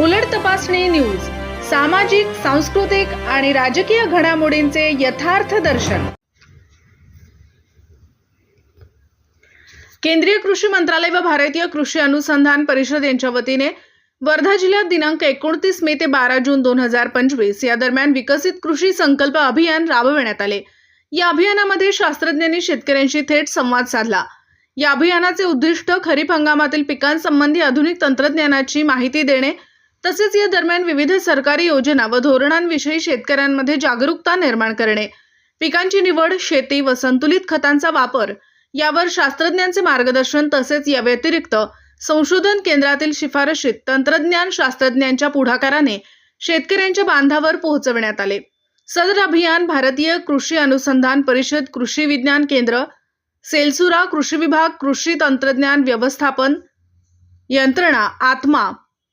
उलट तपासणी न्यूज सामाजिक सांस्कृतिक आणि राजकीय घडामोडींचे यथार्थ दर्शन. केंद्रीय कृषी मंत्रालय व भारतीय कृषी अनुसंधान परिषद यांच्या वतीने वर्धा जिल्ह्यात दिनांक एकोणतीस मे ते बारा जून दोन हजार पंचवीस या दरम्यान विकसित कृषी संकल्प अभियान राबविण्यात आले. या अभियानामध्ये शास्त्रज्ञांनी शेतकऱ्यांशी थेट संवाद साधला. या अभियानाचे उद्दिष्ट खरीप हंगामातील पिकांसंबंधी आधुनिक तंत्रज्ञानाची माहिती देणे तसेच या दरम्यान विविध सरकारी योजना व धोरणांविषयी शेतकऱ्यांमध्ये जागरूकता निर्माण करणे. पिकांची निवड शेती व संतुलित खतांचा वापर यावर शास्त्रज्ञांचे मार्गदर्शन तसेच या व्यतिरिक्त संशोधन केंद्रातील शिफारशीत तंत्रज्ञान शास्त्रज्ञांच्या पुढाकाराने शेतकऱ्यांच्या बांधावर पोहोचवण्यात आले. सदर अभियान भारतीय कृषी अनुसंधान परिषद कृषी विज्ञान केंद्र सेलसुरा कृषी विभाग कृषी तंत्रज्ञान व्यवस्थापन यंत्रणा आत्मा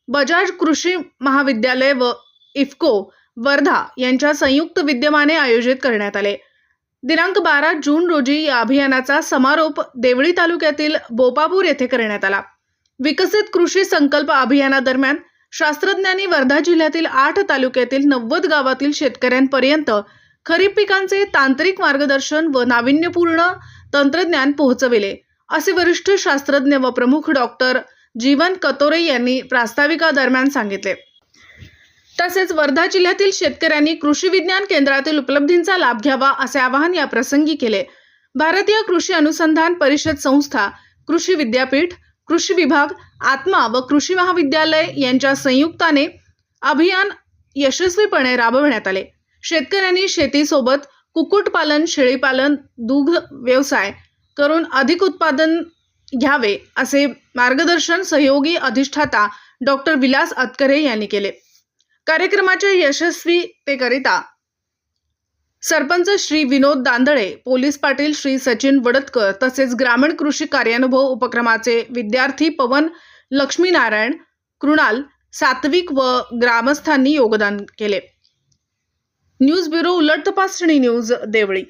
बजाज कृषी महाविद्यालय व इफ्को वर्धा यांच्या संयुक्त विद्यमाने आयोजित करण्यात आले. दिनांक बारा जून रोजी या अभियानाचा समारोप देवळी तालुक्यातील बोपापूर येथे करण्यात आला. विकसित कृषी संकल्प अभियानादरम्यान शास्त्रज्ञांनी वर्धा जिल्ह्यातील आठ तालुक्यातील नव्वद गावातील शेतकऱ्यांपर्यंत खरीप पिकांचे तांत्रिक मार्गदर्शन व नाविन्यपूर्ण तंत्रज्ञान पोहोचविले असे वरिष्ठ शास्त्रज्ञ व प्रमुख डॉक्टर जीवन कतोरे यांनी प्रास्ताविकादरम्यान सांगितले. तसेच वर्धा जिल्ह्यातील शेतकऱ्यांनी कृषी विज्ञान केंद्रातील उपलब्धींचा लाभ घ्यावा असे आवाहन या प्रसंगी केले. भारतीय कृषी अनुसंधान परिषद संस्था कृषी विद्यापीठ कृषी विभाग आत्मा व कृषी महाविद्यालय यांच्या संयुक्ताने अभियान यशस्वीपणे राबविण्यात आले. शेतकऱ्यांनी शेतीसोबत कुक्कुटपालन शेळीपालन दुग्ध व्यवसाय करून अधिक उत्पादन घ्यावे असे मार्गदर्शन सहयोगी अधिष्ठाता डॉक्टर विलास अतकरे यांनी केले. कार्यक्रमाच्या यशस्वीतेकरिता सरपंच श्री विनोद दांदळे पोलीस पाटील श्री सचिन वडतकर तसेच ग्रामीण कृषी कार्यानुभव उपक्रमाचे विद्यार्थी पवन लक्ष्मीनारायण कृणाल सात्विक व ग्रामस्थांनी योगदान केले. न्यूज ब्युरो उलट तपासणी न्यूज देवळी.